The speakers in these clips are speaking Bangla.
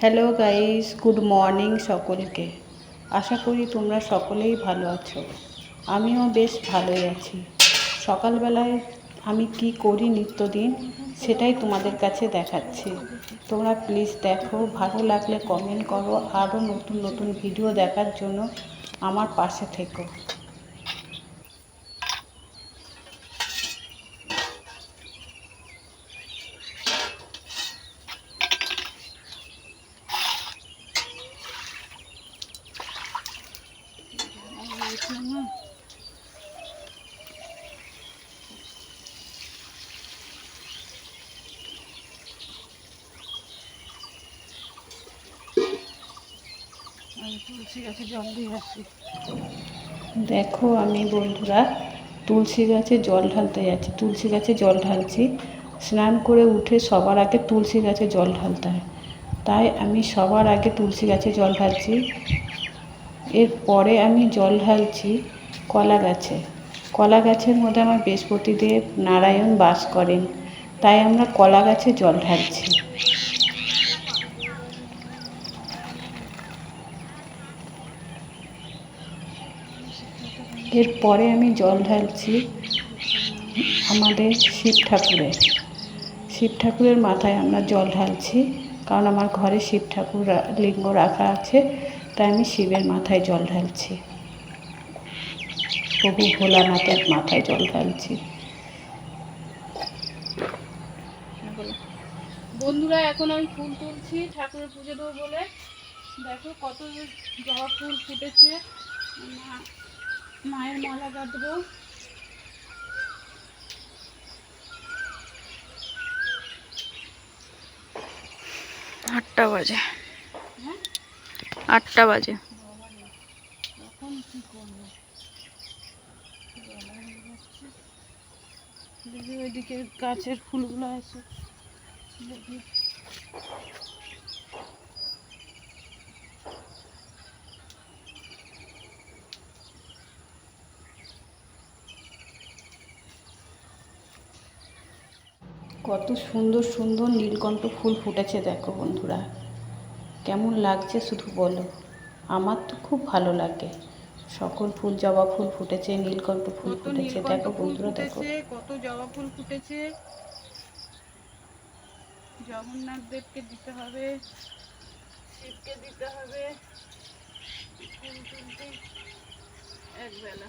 হ্যালো গাইস গুড মর্নিং সকলকে। আশা করি তোমরা সকলেই ভালো আছো। আমিও বেশ ভালোই আছি। সকালবেলায় আমি কি করি নিত্যদিন, সেটাই তোমাদের কাছে দেখাচ্ছি। তোমরা প্লিজ দেখো, ভালো লাগলে কমেন্ট করো, আরও নতুন নতুন ভিডিও দেখার জন্য আমার পাশে থেকো। তুলসী গাছে জল দেখো আমি বন্ধুরা, তুলসী গাছে জল ঢালতে যাচ্ছি, তুলসী গাছে জল ঢালছি। স্নান করে উঠে সবার আগে তুলসী গাছে জল ঢালতে হয়। তাই আমি সবার আগে তুলসী গাছে জল ঢালছি। এরপরে আমি জল ঢালছি কলা গাছে। কলা গাছের মধ্যে আমার বৃহস্পতিদেব নারায়ণ বাস করেন। তাই আমরা কলা গাছে জল ঢালছি। এরপরে আমি জল ঢালছি আমাদের শিব ঠাকুরের শিব ঠাকুরের মাথায় আমরা জল ঢালছি, কারণ আমার ঘরে শিব ঠাকুর লিঙ্গ রাখা আছে, তাই আমি শিবের মাথায় জল ঢালছি। প্রভু ভোলানাথের মাথায় জল ঢালছি। বন্ধুরা, এখন আমি ফুল তুলছি, ঠাকুরের পুজো দেবো বলে। দেখো কত জবা ফুল ফুটেছে। মায়ের মালা গাঁথবো আটটা বাজে। হ্যাঁ? আটটা বাজে। দেখি ওইদিকে গাছের ফুলগুলো আছে। দেখি কত সুন্দর সুন্দর নীলকণ্ঠ ফুল ফুটেছে দেখো বন্ধুরা। কেমন লাগছে শুধু বলো। আমার তো খুব ভালো লাগে। সকল ফুল জবা ফুল ফুটেছে নীলকণ্ঠ ফুল ফুটেছে। দেখো বন্ধুরা দেখো। কত জবা ফুল ফুটেছে। জগন্নাথ দেবকে দিতে হবে। শিবকে দিতে হবে। একবেলা।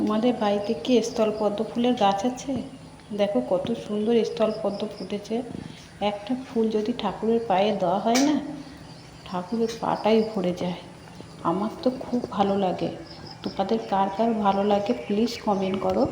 তোমাদের বাড়িতে কি স্থল পদ্ম ফুলের গাছ আছে? দেখো কত সুন্দর স্থল পদ্ম ফুটেছে। একটা ফুল যদি ঠাকুরের পায়ে দেওয়া হয় না, ঠাকুরের পাটাই ভরে যায়। আমার তো খুব ভালো লাগে। তোমাদের কার কার ভালো লাগে প্লিজ কমেন্ট করো।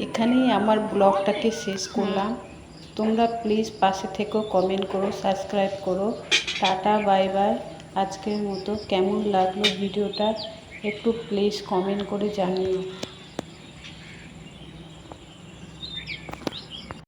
এখানেই আমার ব্লগটাকে শেষ করলাম। তোমরা প্লিজ পাশে থেকেও কমেন্ট করো সাবস্ক্রাইব করো। টাটা বাই বাই আজকের মতো কেমন লাগল ভিডিওটা একটু প্লিজ কমেন্ট করে জানিও।